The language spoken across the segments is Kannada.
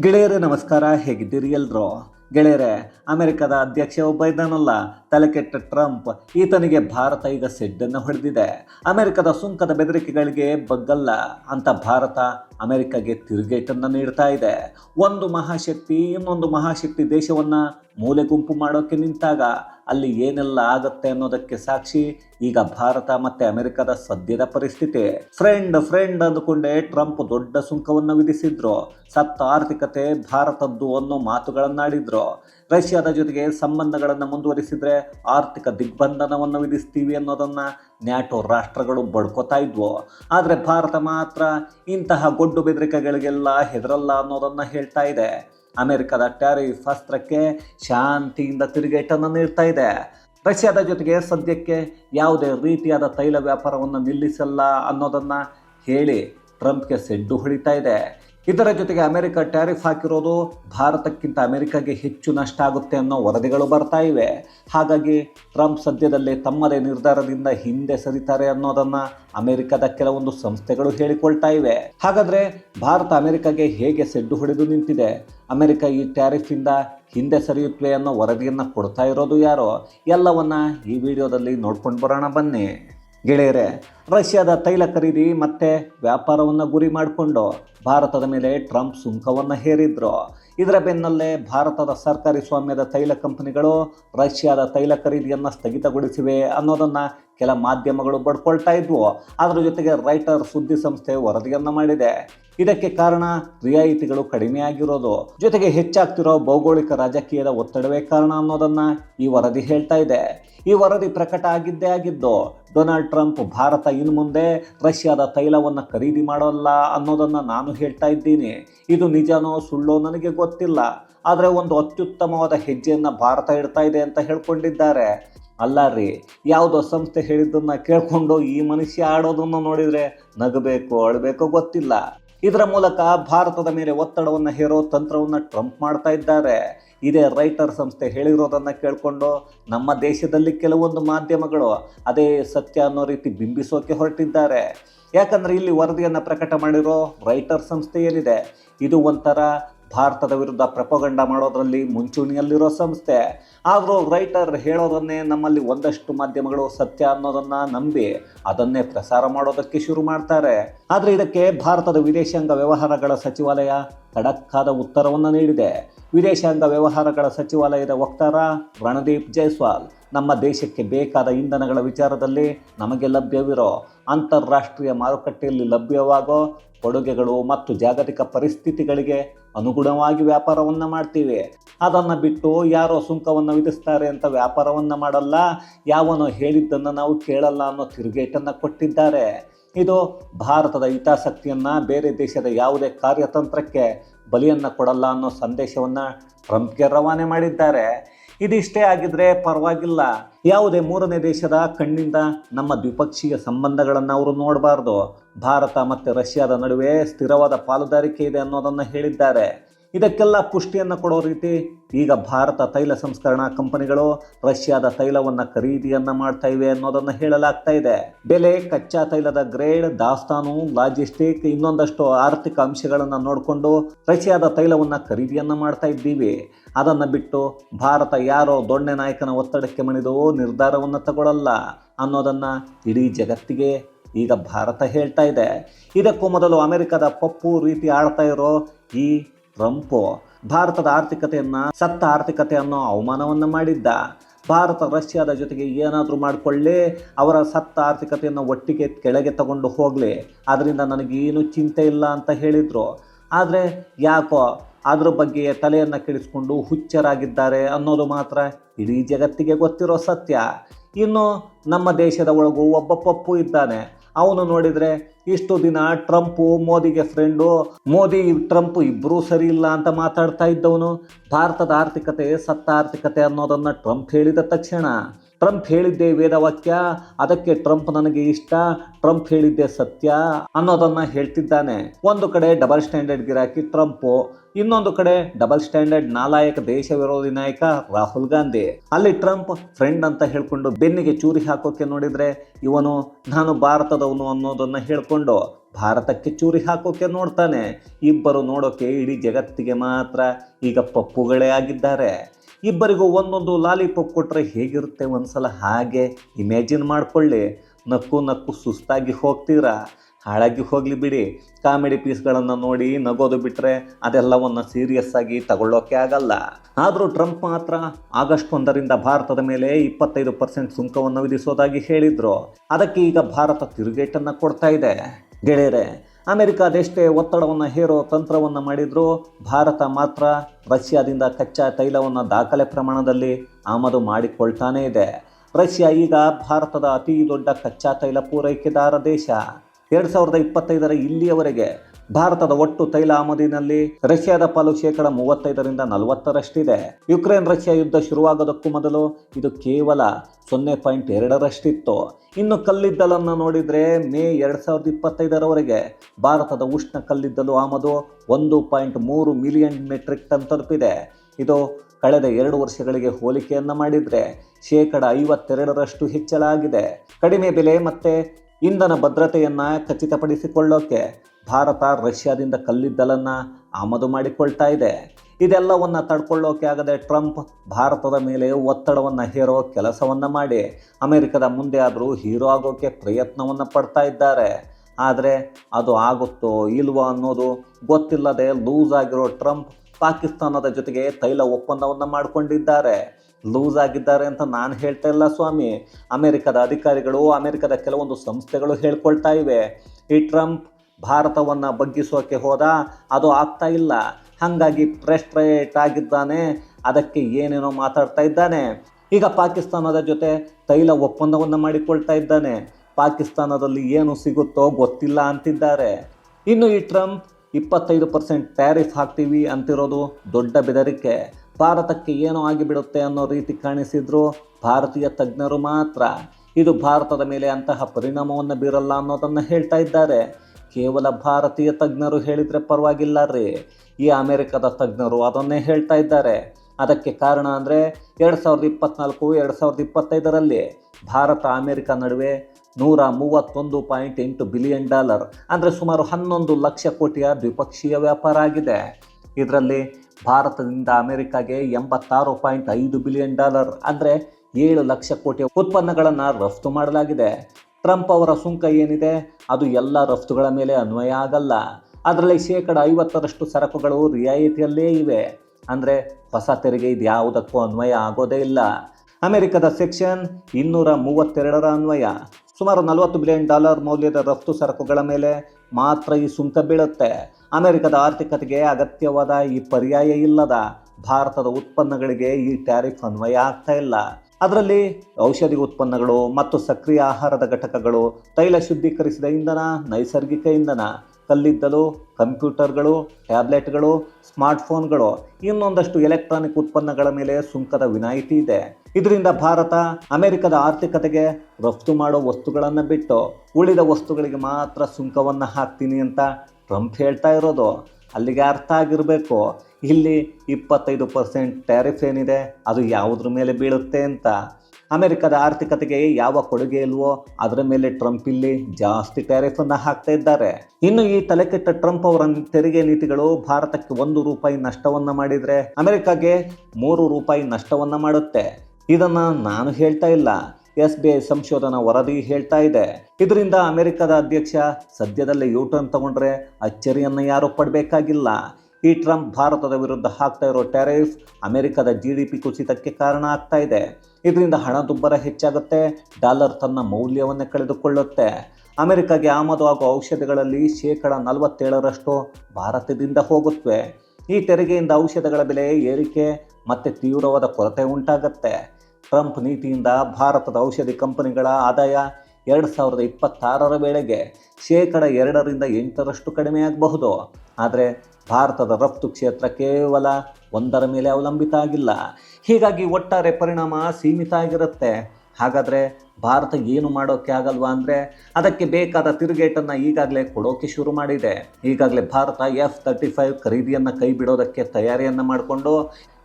ಗೆಳೆಯರೇ ನಮಸ್ಕಾರ ಹೇಗಿದ್ದೀರಿ ಎಲ್ರು? ಗೆಳೆಯರೇ ಅಮೆರಿಕದ ಅಧ್ಯಕ್ಷ ಒಬ್ಬ ಇದ್ದಾನಲ್ಲ ತಲೆಕೆಟ್ಟ ಟ್ರಂಪ್, ಈತನಿಗೆ ಭಾರತ ಈಗ ಸೆಡ್ಡನ್ನು ಹೊಡೆದಿದೆ. ಅಮೆರಿಕದ ಸುಂಕದ ಬೆದರಿಕೆಗಳಿಗೆ ಬಗ್ಗಲ್ಲ ಅಂತ ಭಾರತ ಅಮೆರಿಕಗೆ ತಿರುಗೇಟನ್ನು ನೀಡ್ತಾ ಇದೆ. ಒಂದು ಮಹಾಶಕ್ತಿ, ಇನ್ನೊಂದು ಮಹಾಶಕ್ತಿ ದೇಶವನ್ನ ಮೂಲೆ ಗುಂಪು ಮಾಡೋಕೆ ನಿಂತಾಗ ಅಲ್ಲಿ ಏನೆಲ್ಲ ಆಗುತ್ತೆ ಅನ್ನೋದಕ್ಕೆ ಸಾಕ್ಷಿ ಈಗ ಭಾರತ ಮತ್ತೆ ಅಮೆರಿಕದ ಸದ್ಯದ ಪರಿಸ್ಥಿತಿ. ಫ್ರೆಂಡ್ ಫ್ರೆಂಡ್ ಅಂದುಕೊಂಡೇ ಟ್ರಂಪ್ ದೊಡ್ಡ ಸುಂಕವನ್ನು ವಿಧಿಸಿದ್ರು. ಸತ್ತ ಆರ್ಥಿಕತೆ ಭಾರತದ್ದು ಅನ್ನೋ ಮಾತುಗಳನ್ನಾಡಿದ್ರು. ರಷ್ಯಾದ ಜೊತೆಗೆ ಸಂಬಂಧಗಳನ್ನು ಮುಂದುವರಿಸಿದರೆ ಆರ್ಥಿಕ ದಿಗ್ಬಂಧನವನ್ನು ವಿಧಿಸ್ತೀವಿ ಅನ್ನೋದನ್ನು ನ್ಯಾಟೋ ರಾಷ್ಟ್ರಗಳು ಬಡ್ಕೋತಾ ಇದ್ವು. ಆದರೆ ಭಾರತ ಮಾತ್ರ ಇಂತಹ ಗೊಡ್ಡು ಬೆದರಿಕೆಗಳಿಗೆಲ್ಲ ಹೆದರಲ್ಲ ಅನ್ನೋದನ್ನು ಹೇಳ್ತಾ ಇದೆ. ಅಮೆರಿಕದ ಟ್ಯಾರಿಫ್ ಅಸ್ತ್ರಕ್ಕೆ ಶಾಂತಿಯಿಂದ ತಿರುಗೇಟನ್ನು ನೀಡ್ತಾ ಇದೆ. ರಷ್ಯಾದ ಜೊತೆಗೆ ಸದ್ಯಕ್ಕೆ ಯಾವುದೇ ರೀತಿಯಾದ ತೈಲ ವ್ಯಾಪಾರವನ್ನು ನಿಲ್ಲಿಸಲ್ಲ ಅನ್ನೋದನ್ನು ಹೇಳಿ ಟ್ರಂಪ್ಗೆ ಸೆಡ್ಡು ಹೊಡಿತಾ ಇದೆ. ಇದರ ಜೊತೆಗೆ ಅಮೆರಿಕ ಟ್ಯಾರಿಫ್ ಹಾಕಿರೋದು ಭಾರತಕ್ಕಿಂತ ಅಮೆರಿಕಗೆ ಹೆಚ್ಚು ನಷ್ಟ ಆಗುತ್ತೆ ಅನ್ನೋ ವರದಿಗಳು ಬರ್ತಾ ಇವೆ. ಹಾಗಾಗಿ ಟ್ರಂಪ್ ಸದ್ಯದಲ್ಲೇ ತಮ್ಮದೇ ನಿರ್ಧಾರದಿಂದ ಹಿಂದೆ ಸರಿತಾರೆ ಅನ್ನೋದನ್ನು ಅಮೆರಿಕದ ಕೆಲವೊಂದು ಸಂಸ್ಥೆಗಳು ಹೇಳಿಕೊಳ್ತಾ ಇವೆ. ಹಾಗಾದರೆ ಭಾರತ ಅಮೆರಿಕಗೆ ಹೇಗೆ ಸೆಡ್ಡು ಹೊಡೆದು ನಿಂತಿದೆ? ಅಮೆರಿಕ ಈ ಟ್ಯಾರಿಫ್ ಇಂದ ಹಿಂದೆ ಸರಿಯುತ್ತವೆ ಅನ್ನೋ ವರದಿಯನ್ನು ಕೊಡ್ತಾ ಇರೋದು ಯಾರೋ? ಎಲ್ಲವನ್ನ ಈ ವಿಡಿಯೋದಲ್ಲಿ ನೋಡ್ಕೊಂಡು ಬರೋಣ ಬನ್ನಿ. ಗೆಳೆಯರೆ, ರಷ್ಯಾದ ತೈಲ ಖರೀದಿ ಮತ್ತೆ ವ್ಯಾಪಾರವನ್ನು ಗುರಿ ಮಾಡಿಕೊಂಡು ಭಾರತದ ಮೇಲೆ ಟ್ರಂಪ್ ಸುಂಕವನ್ನು ಹೇರಿದ್ರು. ಇದರ ಬೆನ್ನಲ್ಲೇ ಭಾರತದ ಸರ್ಕಾರಿ ಸ್ವಾಮ್ಯದ ತೈಲ ಕಂಪನಿಗಳು ರಷ್ಯಾದ ತೈಲ ಖರೀದಿಯನ್ನು ಸ್ಥಗಿತಗೊಳಿಸಿವೆ ಅನ್ನೋದನ್ನು ಕೆಲ ಮಾಧ್ಯಮಗಳು ಬಡ್ಕೊಳ್ತಾ ಇದ್ವು. ಅದರ ಜೊತೆಗೆ ರೈಟರ್ ಸುದ್ದಿ ಸಂಸ್ಥೆ ವರದಿಯನ್ನು ಮಾಡಿದೆ. ಇದಕ್ಕೆ ಕಾರಣ ರಿಯಾಯಿತಿಗಳು ಕಡಿಮೆ ಆಗಿರೋದು. ಜೊತೆಗೆ ಹೆಚ್ಚಾಗ್ತಿರೋ ಭೌಗೋಳಿಕ ರಾಜಕೀಯದ ಒತ್ತಡವೇ ಕಾರಣ ಅನ್ನೋದನ್ನ ಈ ವರದಿ ಹೇಳ್ತಾ ಇದೆ. ಈ ವರದಿ ಪ್ರಕಟ ಆಗಿದ್ದೇ ಆಗಿದ್ದು, ಡೊನಾಲ್ಡ್ ಟ್ರಂಪ್ ಭಾರತ ಇನ್ನು ಮುಂದೆ ರಷ್ಯಾದ ತೈಲವನ್ನು ಖರೀದಿ ಮಾಡೋಲ್ಲ ಅನ್ನೋದನ್ನು ನಾನು ಹೇಳ್ತಾ ಇದ್ದೀನಿ. ಇದು ನಿಜನೋ ಸುಳ್ಳೋ ನನಗೆ ಗೊತ್ತಿಲ್ಲ. ಆದರೆ ಒಂದು ಅತ್ಯುತ್ತಮವಾದ ಹೆಜ್ಜೆಯನ್ನು ಭಾರತ ಇಡ್ತಾ ಇದೆ ಅಂತ ಹೇಳ್ಕೊಂಡಿದ್ದಾರೆ. ಅಲ್ಲ ರೀ, ಯಾವುದೋ ಸಂಸ್ಥೆ ಹೇಳಿದ್ದನ್ನು ಕೇಳಿಕೊಂಡು ಈ ಮನುಷ್ಯ ಆಡೋದನ್ನು ನೋಡಿದರೆ ನಗಬೇಕು, ಅಳಬೇಕೋ ಗೊತ್ತಿಲ್ಲ. ಇದರ ಮೂಲಕ ಭಾರತದ ಮೇಲೆ ಒತ್ತಡವನ್ನು ಹೇರೋ ತಂತ್ರವನ್ನು ಟ್ರಂಪ್ ಮಾಡ್ತಾ ಇದ್ದಾರೆ. ಇದೇ ರೈಟರ್ ಸಂಸ್ಥೆ ಹೇಳಿರೋದನ್ನು ಕೇಳಿಕೊಂಡು ನಮ್ಮ ದೇಶದಲ್ಲಿ ಕೆಲವೊಂದು ಮಾಧ್ಯಮಗಳು ಅದೇ ಸತ್ಯ ಅನ್ನೋ ರೀತಿ ಬಿಂಬಿಸೋಕೆ ಹೊರಟಿದ್ದಾರೆ. ಯಾಕಂದರೆ ಇಲ್ಲಿ ವರದಿಯನ್ನು ಪ್ರಕಟ ಮಾಡಿರೋ ರೈಟರ್ ಸಂಸ್ಥೆ ಏನಿದೆ? ಇದು ಒಂಥರ ಭಾರತದ ವಿರುದ್ಧ ಪ್ರಪಗಂಡ ಮಾಡೋದರಲ್ಲಿ ಮುಂಚೂಣಿಯಲ್ಲಿರೋ ಸಂಸ್ಥೆ. ಆದರೂ ರೈಟರ್ ಹೇಳೋದನ್ನೇ ನಮ್ಮಲ್ಲಿ ಒಂದಷ್ಟು ಮಾಧ್ಯಮಗಳು ಸತ್ಯ ಅನ್ನೋದನ್ನು ನಂಬಿ ಅದನ್ನೇ ಪ್ರಸಾರ ಮಾಡೋದಕ್ಕೆ ಶುರು ಮಾಡ್ತಾರೆ. ಆದರೆ ಇದಕ್ಕೆ ಭಾರತದ ವಿದೇಶಾಂಗ ವ್ಯವಹಾರಗಳ ಸಚಿವಾಲಯ ಖಡಕ್ಕಾದ ಉತ್ತರವನ್ನು ನೀಡಿದೆ. ವಿದೇಶಾಂಗ ವ್ಯವಹಾರಗಳ ಸಚಿವಾಲಯದ ವಕ್ತಾರ ರಣದೀಪ್ ಜೈಸ್ವಾಲ್, ನಮ್ಮ ದೇಶಕ್ಕೆ ಬೇಕಾದ ಇಂಧನಗಳ ವಿಚಾರದಲ್ಲಿ ನಮಗೆ ಲಭ್ಯವಿರೋ ಅಂತಾರಾಷ್ಟ್ರೀಯ ಮಾರುಕಟ್ಟೆಯಲ್ಲಿ ಲಭ್ಯವಾಗೋ ಕೊಡುಗೆಗಳು ಮತ್ತು ಜಾಗತಿಕ ಪರಿಸ್ಥಿತಿಗಳಿಗೆ ಅನುಗುಣವಾಗಿ ವ್ಯಾಪಾರವನ್ನು ಮಾಡ್ತೀವಿ. ಅದನ್ನು ಬಿಟ್ಟು ಯಾರೋ ಸುಂಕವನ್ನು ವಿಧಿಸ್ತಾರೆ ಅಂತ ವ್ಯಾಪಾರವನ್ನು ಮಾಡಲ್ಲ, ಯಾವನೋ ಹೇಳಿದ್ದನ್ನು ನಾವು ಕೇಳಲ್ಲ ಅನ್ನೋ ತಿರುಗೇಟನ್ನು ಕೊಟ್ಟಿದ್ದಾರೆ. ಇದು ಭಾರತದ ಹಿತಾಸಕ್ತಿಯನ್ನು ಬೇರೆ ದೇಶದ ಯಾವುದೇ ಕಾರ್ಯತಂತ್ರಕ್ಕೆ ಬಲಿಯನ್ನು ಕೊಡಲ್ಲ ಅನ್ನೋ ಸಂದೇಶವನ್ನು ಟ್ರಂಪ್ಗೆ ರವಾನೆ ಮಾಡಿದ್ದಾರೆ. ಇದಿಷ್ಟೇ ಆಗಿದ್ರೆ ಪರವಾಗಿಲ್ಲ. ಯಾವುದೇ ಮೂರನೇ ದೇಶದ ಕಣ್ಣಿಂದ ನಮ್ಮ ದ್ವಿಪಕ್ಷೀಯ ಸಂಬಂಧಗಳನ್ನು ಅವರು ನೋಡಬಾರ್ದು. ಭಾರತ ಮತ್ತು ರಷ್ಯಾದ ನಡುವೆ ಸ್ಥಿರವಾದ ಪಾಲುದಾರಿಕೆ ಇದೆ ಅನ್ನೋದನ್ನು ಹೇಳಿದ್ದಾರೆ. ಇದಕ್ಕೆಲ್ಲ ಪುಷ್ಟಿಯನ್ನು ಕೊಡೋ ರೀತಿ ಈಗ ಭಾರತ ತೈಲ ಸಂಸ್ಕರಣಾ ಕಂಪನಿಗಳು ರಷ್ಯಾದ ತೈಲವನ್ನು ಖರೀದಿಯನ್ನು ಮಾಡ್ತಾ ಇವೆ ಅನ್ನೋದನ್ನು ಹೇಳಲಾಗ್ತಾ ಇದೆ. ಬೆಲೆ, ಕಚ್ಚಾ ತೈಲದ ಗ್ರೇಡ್, ದಾಸ್ತಾನು, ಲಾಜಿಸ್ಟಿಕ್ ಇನ್ನೊಂದಷ್ಟು ಆರ್ಥಿಕ ಅಂಶಗಳನ್ನು ನೋಡಿಕೊಂಡು ರಷ್ಯಾದ ತೈಲವನ್ನು ಖರೀದಿಯನ್ನು ಮಾಡ್ತಾ ಇದ್ದೀವಿ. ಅದನ್ನು ಬಿಟ್ಟು ಭಾರತ ಯಾರೋ ದೊಣ್ಣೆ ನಾಯಕನ ಒತ್ತಡಕ್ಕೆ ಮಣಿದು ನಿರ್ಧಾರವನ್ನು ತಗೊಳ್ಳಲ್ಲ ಅನ್ನೋದನ್ನು ಇಡೀ ಜಗತ್ತಿಗೆ ಈಗ ಭಾರತ ಹೇಳ್ತಾ ಇದೆ. ಇದಕ್ಕೂ ಮೊದಲು ಅಮೆರಿಕದ ಪಪ್ಪು ರೀತಿ ಆಡ್ತಾ ಇರೋ ಈ ಟ್ರಂಪು ಭಾರತದ ಆರ್ಥಿಕತೆಯನ್ನು, ಸತ್ತ ಆರ್ಥಿಕತೆ ಅನ್ನೋ ಅವಮಾನವನ್ನು ಮಾಡಿದ್ದ. ಭಾರತ ರಷ್ಯಾದ ಜೊತೆಗೆ ಏನಾದರೂ ಮಾಡಿಕೊಳ್ಳಿ, ಅವರ ಸತ್ತ ಆರ್ಥಿಕತೆಯನ್ನು ಒಟ್ಟಿಗೆ ಕೆಳಗೆ ತಗೊಂಡು ಹೋಗಲಿ. ಅದರಿಂದ ನನಗೇನು ಚಿಂತೆ ಇಲ್ಲ ಅಂತ ಹೇಳಿದರು. ಆದರೆ ಯಾಕೋ ಅದ್ರ ಬಗ್ಗೆ ತಲೆಯನ್ನು ಕೆಡಿಸ್ಕೊಂಡು ಹುಚ್ಚರಾಗಿದ್ದಾರೆ ಅನ್ನೋದು ಮಾತ್ರ ಇಡೀ ಜಗತ್ತಿಗೆ ಗೊತ್ತಿರೋ ಸತ್ಯ. ಇನ್ನು ನಮ್ಮ ದೇಶದ ಒಳಗೂ ಒಬ್ಬ ಪಪ್ಪು ಇದ್ದಾನೆ. ಅವನು ನೋಡಿದರೆ ಇಷ್ಟು ದಿನ ಟ್ರಂಪು, ಮೋದಿಗೆ ಫ್ರೆಂಡು ಮೋದಿ, ಟ್ರಂಪ್ ಇಬ್ಬರೂ ಸರಿ ಇಲ್ಲ ಅಂತ ಮಾತಾಡ್ತಾ ಇದ್ದವನು. ಭಾರತದ ಆರ್ಥಿಕತೆ ಸತ್ತ ಆರ್ಥಿಕತೆ ಅನ್ನೋದನ್ನು ಟ್ರಂಪ್ ಹೇಳಿದ ತಕ್ಷಣ ಟ್ರಂಪ್ ಹೇಳಿದ್ದೆ ವೇದವಾಕ್ಯ, ಅದಕ್ಕೆ ಟ್ರಂಪ್ ನನಗೆ ಇಷ್ಟ, ಟ್ರಂಪ್ ಹೇಳಿದ್ದೆ ಸತ್ಯ ಅನ್ನೋದನ್ನ ಹೇಳ್ತಿದ್ದಾನೆ. ಒಂದು ಕಡೆ ಡಬಲ್ ಸ್ಟ್ಯಾಂಡರ್ಡ್ ಗಿರಾಕಿ ಟ್ರಂಪ್, ಇನ್ನೊಂದು ಕಡೆ ಡಬಲ್ ಸ್ಟ್ಯಾಂಡರ್ಡ್ ನಾಲಾಯಕ ದೇಶ ವಿರೋಧಿ ನಾಯಕ ರಾಹುಲ್ ಗಾಂಧಿ. ಅಲ್ಲಿ ಟ್ರಂಪ್ ಫ್ರೆಂಡ್ ಅಂತ ಹೇಳ್ಕೊಂಡು ಬೆನ್ನಿಗೆ ಚೂರಿ ಹಾಕೋಕೆ ನೋಡಿದ್ರೆ ಇವನು ನಾನು ಭಾರತದವನು ಅನ್ನೋದನ್ನ ಹೇಳ್ಕೊಂಡು ಭಾರತಕ್ಕೆ ಚೂರಿ ಹಾಕೋಕೆ ನೋಡ್ತಾನೆ. ಇಬ್ಬರು ನೋಡೋಕೆ ಇಡೀ ಜಗತ್ತಿಗೆ ಮಾತ್ರ ಈಗ ಪಪ್ಪುಗಳೇ ಆಗಿದ್ದಾರೆ. ಇಬ್ಬರಿಗೂ ಒಂದೊಂದು ಲಾಲಿಪಾಪ್ ಕೊಟ್ಟರೆ ಹೇಗಿರುತ್ತೆ ಒಂದ್ಸಲ ಹಾಗೆ ಇಮ್ಯಾಜಿನ್ ಮಾಡಿಕೊಳ್ಳಿ. ನಕ್ಕು ನಕ್ಕು ಸುಸ್ತಾಗಿ ಹೋಗ್ತೀರಾ? ಹಾಳಾಗಿ ಹೋಗಲಿ ಬಿಡಿ. ಕಾಮಿಡಿ ಪೀಸ್ಗಳನ್ನು ನೋಡಿ ನಗೋದು ಬಿಟ್ಟರೆ ಅದೆಲ್ಲವನ್ನು ಸೀರಿಯಸ್ ಆಗಿ ತಗೊಳ್ಳೋಕೆ ಆಗಲ್ಲ. ಆದರೂ ಟ್ರಂಪ್ ಮಾತ್ರ ಆಗಸ್ಟ್ ಒಂದರಿಂದ ಭಾರತದ ಮೇಲೆ ಇಪ್ಪತ್ತೈದು ಪರ್ಸೆಂಟ್ ಸುಂಕವನ್ನು ವಿಧಿಸೋದಾಗಿ ಹೇಳಿದ್ರು. ಅದಕ್ಕೆ ಈಗ ಭಾರತ ತಿರುಗೇಟನ್ನು ಕೊಡ್ತಾ ಇದೆ. ಗೆಳೆಯರೆ ಅಮೆರಿಕ ಅದೆಷ್ಟೇ ಒತ್ತಡವನ್ನು ಹೇರೋ ತಂತ್ರವನ್ನು ಮಾಡಿದ್ರು. ಭಾರತ ಮಾತ್ರ ರಷ್ಯಾದಿಂದ ಕಚ್ಚಾ ತೈಲವನ್ನು ದಾಖಲೆ ಪ್ರಮಾಣದಲ್ಲಿ ಆಮದು ಮಾಡಿಕೊಳ್ತಾನೇ ಇದೆ. ರಷ್ಯಾ ಈಗ ಭಾರತದ ಅತಿ ದೊಡ್ಡ ಕಚ್ಚಾ ತೈಲ ಪೂರೈಕೆದಾರ ದೇಶ. ಎರಡು ಸಾವಿರದ ಇಪ್ಪತ್ತೈದರ ಇಲ್ಲಿಯವರೆಗೆ ಭಾರತದ ಒಟ್ಟು ತೈಲ ಆಮದಿನಲ್ಲಿ ರಷ್ಯಾದ ಪಾಲು ಶೇಕಡ ಮೂವತ್ತೈದರಿಂದ ನಲವತ್ತರಷ್ಟಿದೆ. ಯುಕ್ರೇನ್ ರಷ್ಯಾ ಯುದ್ಧ ಶುರುವಾಗೋದಕ್ಕೂ ಮೊದಲು ಇದು ಕೇವಲ ಸೊನ್ನೆ ಪಾಯಿಂಟ್ ಎರಡರಷ್ಟಿತ್ತು. ಇನ್ನು ಕಲ್ಲಿದ್ದಲನ್ನು ನೋಡಿದರೆ ಮೇ ಎರಡು ಸಾವಿರದ ಇಪ್ಪತ್ತೈದರವರೆಗೆ ಭಾರತದ ಉಷ್ಣ ಕಲ್ಲಿದ್ದಲು ಆಮದು ಒಂದು ಪಾಯಿಂಟ್ ಮೂರು ಮಿಲಿಯನ್ ಮೆಟ್ರಿಕ್ ಟನ್ ತಲುಪಿದೆ. ಇದು ಕಳೆದ ಎರಡು ವರ್ಷಗಳಿಗೆ ಹೋಲಿಕೆಯನ್ನು ಮಾಡಿದರೆ ಶೇಕಡ ಐವತ್ತೆರಡರಷ್ಟು ಹೆಚ್ಚಳ ಆಗಿದೆ ಕಡಿಮೆ ಬೆಲೆ ಮತ್ತು ಇಂಧನ ಭದ್ರತೆಯನ್ನು ಖಚಿತಪಡಿಸಿಕೊಳ್ಳೋಕೆ ಭಾರತ ರಷ್ಯಾದಿಂದ ಕಲ್ಲಿದ್ದಲನ್ನು ಆಮದು ಮಾಡಿಕೊಳ್ತಾ ಇದೆ. ಇದೆಲ್ಲವನ್ನು ತಡ್ಕೊಳ್ಳೋಕೆ ಆಗದೆ ಟ್ರಂಪ್ ಭಾರತದ ಮೇಲೆ ಒತ್ತಡವನ್ನು ಹೇರೋ ಕೆಲಸವನ್ನು ಮಾಡಿ. ಅಮೆರಿಕದ ಮುಂದೆ ಆದರೂ ಹೀರೋ ಆಗೋಕ್ಕೆ ಪ್ರಯತ್ನವನ್ನು ಪಡ್ತಾ ಇದ್ದಾರೆ. ಆದರೆ ಅದು ಆಗುತ್ತೋ ಇಲ್ವೋ ಅನ್ನೋದು ಗೊತ್ತಿಲ್ಲದೆ ಲೂಸ್ ಆಗಿರೋ ಟ್ರಂಪ್ ಪಾಕಿಸ್ತಾನದ ಜೊತೆಗೆ ತೈಲ ಒಪ್ಪಂದವನ್ನು ಮಾಡಿಕೊಂಡಿದ್ದಾರೆ. ಲೂಸ್ ಆಗಿದ್ದಾರೆ ಅಂತ ನಾನು ಹೇಳ್ತಾ ಇಲ್ಲ ಸ್ವಾಮಿ. ಅಮೆರಿಕದ ಅಧಿಕಾರಿಗಳು, ಅಮೆರಿಕದ ಕೆಲವೊಂದು ಸಂಸ್ಥೆಗಳು ಹೇಳ್ಕೊಳ್ತಾ ಇವೆ. ಈ ಟ್ರಂಪ್ ಭಾರತವನ್ನು ಬಗ್ಗಿಸೋಕೆ ಹೋದ, ಅದು ಆಗ್ತಾ ಇಲ್ಲ. ಹಾಗಾಗಿ ಫ್ರಸ್ಟ್ರೇಟ್ ಆಗಿದ್ದಾನೆ. ಅದಕ್ಕೆ ಏನೇನೋ ಮಾತಾಡ್ತಾ ಇದ್ದಾನೆ. ಈಗ ಪಾಕಿಸ್ತಾನದ ಜೊತೆ ತೈಲ ಒಪ್ಪಂದವನ್ನು ಮಾಡಿಕೊಳ್ತಾ ಇದ್ದಾನೆ. ಪಾಕಿಸ್ತಾನದಲ್ಲಿ ಏನು ಸಿಗುತ್ತೋ ಗೊತ್ತಿಲ್ಲ ಅಂತಿದ್ದಾರೆ. ಇನ್ನು ಈ ಟ್ರಂಪ್ ಇಪ್ಪತ್ತೈದು ಪರ್ಸೆಂಟ್ ಟ್ಯಾರಿಫ್ ಹಾಕ್ತೀವಿ ಅಂತಿರೋದು ದೊಡ್ಡ ಬೆದರಿಕೆ. ಭಾರತಕ್ಕೆ ಏನೋ ಆಗಿಬಿಡುತ್ತೆ ಅನ್ನೋ ರೀತಿ ಕಾಣಿಸಿದ್ರು ಭಾರತೀಯ ತಜ್ಞರು ಮಾತ್ರ ಇದು ಭಾರತದ ಮೇಲೆ ಅಂತಹ ಪರಿಣಾಮವನ್ನು ಬೀರಲ್ಲ ಅನ್ನೋದನ್ನು ಹೇಳ್ತಾ ಇದ್ದಾರೆ. ಕೇವಲ ಭಾರತೀಯ ತಜ್ಞರು ಹೇಳಿದರೆ ಪರವಾಗಿಲ್ಲ ರೀ. ಈ ಅಮೆರಿಕದ ತಜ್ಞರು ಅದನ್ನೇ ಹೇಳ್ತಾ ಇದ್ದಾರೆ. ಅದಕ್ಕೆ ಕಾರಣ ಅಂದರೆ ಎರಡು ಸಾವಿರದ ಇಪ್ಪತ್ನಾಲ್ಕು, ಎರಡು ಸಾವಿರದ ಇಪ್ಪತ್ತೈದರಲ್ಲಿ ಭಾರತ ಅಮೆರಿಕ ನಡುವೆ ನೂರ ಮೂವತ್ತೊಂದು ಪಾಯಿಂಟ್ ಎಂಟು ಬಿಲಿಯನ್ ಡಾಲರ್, ಅಂದರೆ ಸುಮಾರು ಹನ್ನೊಂದು ಲಕ್ಷ ಕೋಟಿಯ ದ್ವಿಪಕ್ಷೀಯ ವ್ಯಾಪಾರ ಆಗಿದೆ. ಇದರಲ್ಲಿ ಭಾರತದಿಂದ ಅಮೆರಿಕಾಗೆ ಎಂಬತ್ತಾರು ಪಾಯಿಂಟ್ ಐದು ಬಿಲಿಯನ್ ಡಾಲರ್, ಅಂದರೆ ಏಳು ಲಕ್ಷ ಕೋಟಿ ಉತ್ಪನ್ನಗಳನ್ನು ರಫ್ತು ಮಾಡಲಾಗಿದೆ. ಟ್ರಂಪ್ ಅವರ ಸುಂಕ ಏನಿದೆ, ಅದು ಎಲ್ಲ ರಫ್ತುಗಳ ಮೇಲೆ ಅನ್ವಯ ಆಗಲ್ಲ. ಅದರಲ್ಲಿ ಶೇಕಡ ಐವತ್ತರಷ್ಟು ಸರಕುಗಳು ರಿಯಾಯಿತಿಯಲ್ಲೇ ಇವೆ. ಅಂದರೆ ಹೊಸ ತೆರಿಗೆ ಇದು ಯಾವುದಕ್ಕೂ ಅನ್ವಯ ಆಗೋದೇ ಇಲ್ಲ. ಅಮೆರಿಕದ ಸೆಕ್ಷನ್ ಇನ್ನೂರ ಮೂವತ್ತೆರಡರ ಅನ್ವಯ. ಸುಮಾರು ನಲವತ್ತು ಬಿಲಿಯನ್ ಡಾಲರ್ ಮೌಲ್ಯದ ರಫ್ತು ಸರಕುಗಳ ಮೇಲೆ ಮಾತ್ರ ಈ ಸುಂಕ ಬೀಳುತ್ತೆ. ಅಮೆರಿಕದ ಆರ್ಥಿಕತೆಗೆ ಅಗತ್ಯವಾದ ಈ ಪರ್ಯಾಯ ಇಲ್ಲದ ಭಾರತದ ಉತ್ಪನ್ನಗಳಿಗೆ ಈ ಟ್ಯಾರಿಫ್ ಅನ್ವಯ ಆಗ್ತಾ ಇಲ್ಲ. ಅದರಲ್ಲಿ ಔಷಧಿ ಉತ್ಪನ್ನಗಳು ಮತ್ತು ಸಕ್ರಿಯ ಆಹಾರದ ಘಟಕಗಳು ತೈಲ ಶುದ್ಧೀಕರಿಸಿದ ಇಂಧನ, ನೈಸರ್ಗಿಕ ಇಂಧನ ಕಲ್ಲಿದ್ದಲು ಕಂಪ್ಯೂಟರ್ಗಳು, ಟ್ಯಾಬ್ಲೆಟ್ಗಳು, ಸ್ಮಾರ್ಟ್ಫೋನ್ಗಳು, ಇನ್ನೊಂದಷ್ಟು ಎಲೆಕ್ಟ್ರಾನಿಕ್ ಉತ್ಪನ್ನಗಳ ಮೇಲೆ ಸುಂಕದ ವಿನಾಯಿತಿ ಇದೆ. ಇದರಿಂದ ಭಾರತ ಅಮೆರಿಕದ ಆರ್ಥಿಕತೆಗೆ ರಫ್ತು ಮಾಡೋ ವಸ್ತುಗಳನ್ನು ಬಿಟ್ಟು ಉಳಿದ ವಸ್ತುಗಳಿಗೆ ಮಾತ್ರ ಸುಂಕವನ್ನು ಹಾಕ್ತೀನಿ ಅಂತ ಟ್ರಂಪ್ ಹೇಳ್ತಾ ಇರೋದು. ಅಲ್ಲಿಗೆ ಅರ್ಥ ಆಗಿರಬೇಕು. ಇಲ್ಲಿ ಇಪ್ಪತ್ತೈದು ಪರ್ಸೆಂಟ್ ಟ್ಯಾರಿಫ್ ಏನಿದೆ, ಅದು ಯಾವುದ್ರ ಮೇಲೆ ಬೀಳುತ್ತೆ ಅಂತ. ಅಮೆರಿಕದ ಆರ್ಥಿಕತೆಗೆ ಯಾವ ಕೊಡುಗೆ ಇಲ್ವೋ ಅದರ ಮೇಲೆ ಟ್ರಂಪ್ ಇಲ್ಲಿ ಜಾಸ್ತಿ ಟ್ಯಾರಿಫನ್ನು ಹಾಕ್ತಾ ಇದ್ದಾರೆ. ಇನ್ನು ಈ ತಲೆಕೆಟ್ಟ ಟ್ರಂಪ್ ಅವರ ತೆರಿಗೆ ನೀತಿಗಳು ಭಾರತಕ್ಕೆ ಒಂದು ರೂಪಾಯಿ ನಷ್ಟವನ್ನ ಮಾಡಿದ್ರೆ ಅಮೆರಿಕಾಗೆ ಮೂರು ರೂಪಾಯಿ ನಷ್ಟವನ್ನ ಮಾಡುತ್ತೆ. ಇದನ್ನ ನಾನು ಹೇಳ್ತಾ ಇಲ್ಲ. ಎಸ್ ಬಿ ಐ ಸಂಶೋಧನಾ ವರದಿ ಹೇಳ್ತಾ ಇದೆ. ಇದರಿಂದ ಅಮೆರಿಕದ ಅಧ್ಯಕ್ಷ ಸದ್ಯದಲ್ಲೇ ಯೂ ಟರ್ನ್ ತಗೊಂಡ್ರೆ ಅಚ್ಚರಿಯನ್ನು ಯಾರೂ ಪಡಬೇಕಾಗಿಲ್ಲ. ಈ ಟ್ರಂಪ್ ಭಾರತದ ವಿರುದ್ಧ ಹಾಕ್ತಾ ಇರೋ ಟ್ಯಾರಿಫ್ ಅಮೆರಿಕದ ಜಿ ಡಿ ಪಿ ಕುಸಿತಕ್ಕೆ ಕಾರಣ ಆಗ್ತಾ ಇದೆ. ಇದರಿಂದ ಹಣದುಬ್ಬರ ಹೆಚ್ಚಾಗುತ್ತೆ, ಡಾಲರ್ ತನ್ನ ಮೌಲ್ಯವನ್ನು ಕಳೆದುಕೊಳ್ಳುತ್ತೆ. ಅಮೆರಿಕಾಗೆ ಆಮದು ಆಗುವ ಔಷಧಗಳಲ್ಲಿ ಶೇಕಡ ನಲವತ್ತೇಳರಷ್ಟು ಭಾರತದಿಂದ ಹೋಗುತ್ತವೆ ಈ ತೆರಿಗೆಯಿಂದ ಔಷಧಗಳ ಬೆಲೆ ಏರಿಕೆ ಮತ್ತು ತೀವ್ರವಾದ ಕೊರತೆ ಉಂಟಾಗುತ್ತೆ. ಟ್ರಂಪ್ ನೀತಿಯಿಂದ ಭಾರತದ ಔಷಧಿ ಕಂಪನಿಗಳ ಆದಾಯ ಎರಡು ಸಾವಿರದ ಇಪ್ಪತ್ತಾರರ ವೇಳೆಗೆ ಶೇಕಡ ಎರಡರಿಂದ ಎಂಟರಷ್ಟು ಕಡಿಮೆಯಾಗಬಹುದು ಆದರೆ ಭಾರತದ ರಫ್ತು ಕ್ಷೇತ್ರ ಕೇವಲ ಒಂದರ ಮೇಲೆ ಅವಲಂಬಿತ ಆಗಿಲ್ಲ. ಹೀಗಾಗಿ ಒಟ್ಟಾರೆ ಪರಿಣಾಮ ಸೀಮಿತ ಆಗಿರುತ್ತೆ. ಹಾಗಾದರೆ ಭಾರತ ಏನು ಮಾಡೋಕ್ಕೆ ಆಗಲ್ವಾ ಅಂದರೆ ಅದಕ್ಕೆ ಬೇಕಾದ ತಿರುಗೇಟನ್ನು ಈಗಾಗಲೇ ಕೊಡೋಕೆ ಶುರು ಮಾಡಿದೆ. ಈಗಾಗಲೇ ಭಾರತ ಎಫ್ ತರ್ಟಿ ಫೈವ್ ಖರೀದಿಯನ್ನು ಕೈ ಬಿಡೋದಕ್ಕೆ ತಯಾರಿಯನ್ನು ಮಾಡಿಕೊಂಡು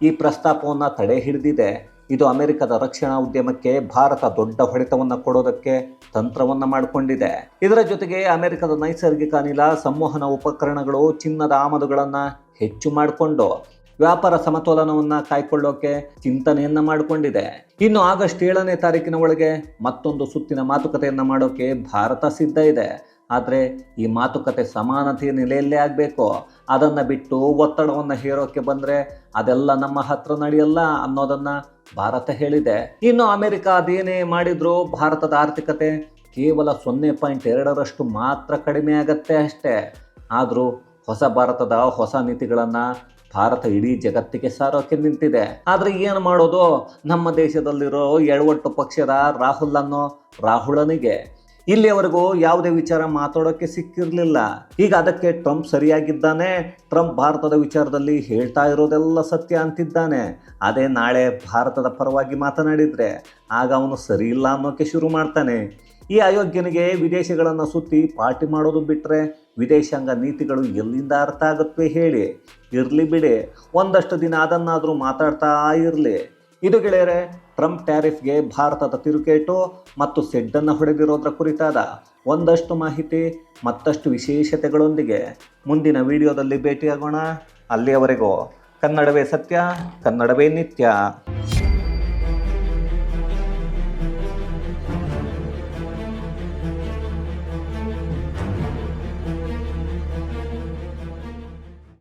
ಈ ಪ್ರಸ್ತಾಪವನ್ನು ತಡೆ ಹಿಡಿದಿದೆ. ಇದು ಅಮೆರಿಕದ ರಕ್ಷಣಾ ಉದ್ಯಮಕ್ಕೆ ಭಾರತ ದೊಡ್ಡ ಹೊಡೆತವನ್ನು ಕೊಡೋದಕ್ಕೆ ತಂತ್ರವನ್ನು ಮಾಡಿಕೊಂಡಿದೆ. ಇದರ ಜೊತೆಗೆ ಅಮೆರಿಕದ ನೈಸರ್ಗಿಕ ಅನಿಲ, ಸಂವಹನ ಉಪಕರಣಗಳು, ಚಿನ್ನದ ಆಮದುಗಳನ್ನು ಹೆಚ್ಚು ಮಾಡಿಕೊಂಡು ವ್ಯಾಪಾರ ಸಮತೋಲನವನ್ನು ಕಾಯ್ಕೊಳ್ಳೋಕೆ ಚಿಂತನೆಯನ್ನ ಮಾಡಿಕೊಂಡಿದೆ. ಇನ್ನು ಆಗಸ್ಟ್ ಏಳನೇ ತಾರೀಕಿನ ಒಳಗೆ ಮತ್ತೊಂದು ಸುತ್ತಿನ ಮಾತುಕತೆಯನ್ನು ಮಾಡೋಕೆ ಭಾರತ ಸಿದ್ಧ ಇದೆ. ಆದರೆ ಈ ಮಾತುಕತೆ ಸಮಾನತೆಯ ನೆಲೆಯಲ್ಲೇ ಆಗಬೇಕು. ಅದನ್ನು ಬಿಟ್ಟು ಒತ್ತಡವನ್ನು ಹೇರೋಕ್ಕೆ ಬಂದರೆ ಅದೆಲ್ಲ ನಮ್ಮ ಹತ್ರ ನಡೆಯಲ್ಲ ಅನ್ನೋದನ್ನು ಭಾರತ ಹೇಳಿದೆ. ಇನ್ನು ಅಮೆರಿಕ ಅದೇನೇ ಮಾಡಿದರೂ ಭಾರತದ ಆರ್ಥಿಕತೆ ಕೇವಲ ಸೊನ್ನೆ ಪಾಯಿಂಟ್ ಎರಡರಷ್ಟು ಮಾತ್ರ ಕಡಿಮೆ ಆಗತ್ತೆ ಅಷ್ಟೇ. ಆದರೂ ಹೊಸ ಭಾರತದ ಹೊಸ ನೀತಿಗಳನ್ನು ಭಾರತ ಇಡೀ ಜಗತ್ತಿಗೆ ಸಾರೋಕೆ ನಿಂತಿದೆ. ಆದರೆ ಏನು ಮಾಡೋದು? ನಮ್ಮ ದೇಶದಲ್ಲಿರೋ ಎಳವಟ್ಟು ಪಕ್ಷದ ರಾಹುಲ್ ಅನ್ನೋ ರಾಹುಲನಿಗೆ ಇಲ್ಲಿಯವರೆಗೂ ಯಾವುದೇ ವಿಚಾರ ಮಾತಾಡೋಕ್ಕೆ ಸಿಕ್ಕಿರಲಿಲ್ಲ. ಈಗ ಅದಕ್ಕೆ ಟ್ರಂಪ್ ಸರಿಯಾಗಿದ್ದಾನೆ, ಟ್ರಂಪ್ ಭಾರತದ ವಿಚಾರದಲ್ಲಿ ಹೇಳ್ತಾ ಇರೋದೆಲ್ಲ ಸತ್ಯ ಅಂತಿದ್ದಾನೆ. ಅದೇ ನಾಳೆ ಭಾರತದ ಪರವಾಗಿ ಮಾತನಾಡಿದರೆ ಆಗ ಅವನು ಸರಿ ಇಲ್ಲ ಅನ್ನೋಕ್ಕೆ ಶುರು ಮಾಡ್ತಾನೆ. ಈ ಅಯೋಗ್ಯನಿಗೆ ವಿದೇಶಗಳನ್ನು ಸುತ್ತಿ ಪಾರ್ಟಿ ಮಾಡೋದು ಬಿಟ್ಟರೆ ವಿದೇಶಾಂಗ ನೀತಿಗಳು ಎಲ್ಲಿಂದ ಅರ್ಥ ಆಗುತ್ತವೆ ಹೇಳಿ. ಇರಲಿ ಬಿಡಿ, ಒಂದಷ್ಟು ದಿನ ಅದನ್ನಾದರೂ ಮಾತಾಡ್ತಾ ಇರಲಿ. ಇದು ಗೆಳೆಯರೆ, ಟ್ರಂಪ್ ಟ್ಯಾರಿಫ್ಗೆ ಭಾರತದ ತಿರುಗೇಟು ಮತ್ತು ಸೆಡ್ಡನ್ನು ಹೊಡೆದಿರೋದ್ರ ಕುರಿತಾದ ಒಂದಷ್ಟು ಮಾಹಿತಿ, ಮತ್ತಷ್ಟು ವಿಶೇಷತೆಗಳೊಂದಿಗೆ ಮುಂದಿನ ವಿಡಿಯೋದಲ್ಲಿ ಭೇಟಿಯಾಗೋಣ. ಅಲ್ಲಿಯವರೆಗೂ ಕನ್ನಡವೇ ಸತ್ಯ, ಕನ್ನಡವೇ ನಿತ್ಯ.